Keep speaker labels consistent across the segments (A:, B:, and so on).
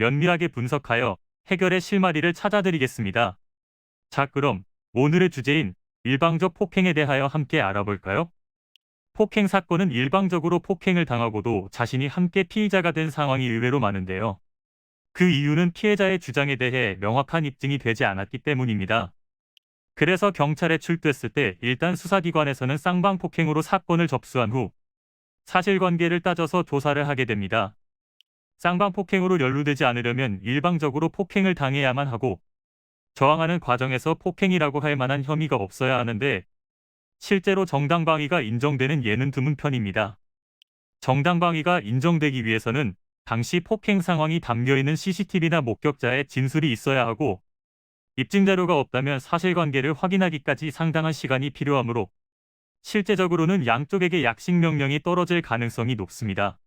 A: 면밀하게 분석하여 해결의 실마리를 찾아드리겠습니다. 자, 그럼 오늘의 주제인 일방적 폭행에 대하여 함께 알아볼까요? 폭행 사건은 일방적으로 폭행을 당하고도 자신이 함께 피의자가 된 상황이 의외로 많은데요. 그 이유는 피해자의 주장에 대해 명확한 입증이 되지 않았기 때문입니다. 그래서 경찰에 출두했을 때 일단 수사기관에서는 쌍방 폭행으로 사건을 접수한 후 사실관계를 따져서 조사를 하게 됩니다. 쌍방 폭행으로 연루되지 않으려면 일방적으로 폭행을 당해야만 하고 저항하는 과정에서 폭행이라고 할 만한 혐의가 없어야 하는데 실제로 정당방위가 인정되는 예는 드문 편입니다. 정당방위가 인정되기 위해서는 당시 폭행 상황이 담겨있는 CCTV나 목격자의 진술이 있어야 하고 입증 자료가 없다면 사실관계를 확인하기까지 상당한 시간이 필요하므로 실제적으로는 양쪽에게 약식 명령이 떨어질 가능성이 높습니다.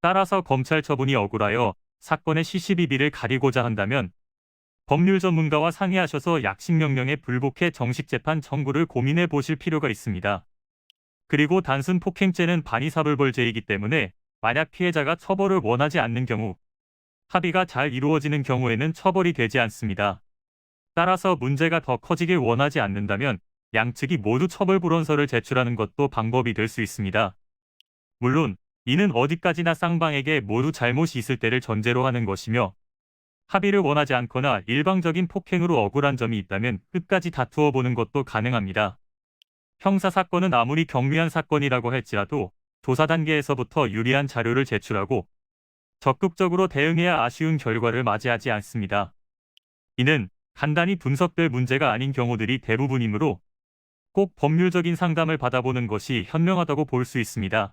A: 따라서 검찰 처분이 억울하여 사건의 CCTV를 가리고자 한다면 법률 전문가와 상의하셔서 약식 명령에 불복해 정식 재판 청구를 고민해 보실 필요가 있습니다. 그리고 단순 폭행죄는 반의사불벌죄이기 때문에 만약 피해자가 처벌을 원하지 않는 경우 합의가 잘 이루어지는 경우에는 처벌이 되지 않습니다. 따라서 문제가 더 커지길 원하지 않는다면 양측이 모두 처벌 불원서를 제출하는 것도 방법이 될 수 있습니다. 물론 이는 어디까지나 쌍방에게 모두 잘못이 있을 때를 전제로 하는 것이며 합의를 원하지 않거나 일방적인 폭행으로 억울한 점이 있다면 끝까지 다투어 보는 것도 가능합니다. 형사 사건은 아무리 경미한 사건이라고 할지라도 조사 단계에서부터 유리한 자료를 제출하고 적극적으로 대응해야 아쉬운 결과를 맞이하지 않습니다. 이는 간단히 분석될 문제가 아닌 경우들이 대부분이므로 꼭 법률적인 상담을 받아보는 것이 현명하다고 볼 수 있습니다.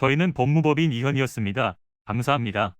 A: 저희는 법무법인 이현이었습니다. 감사합니다.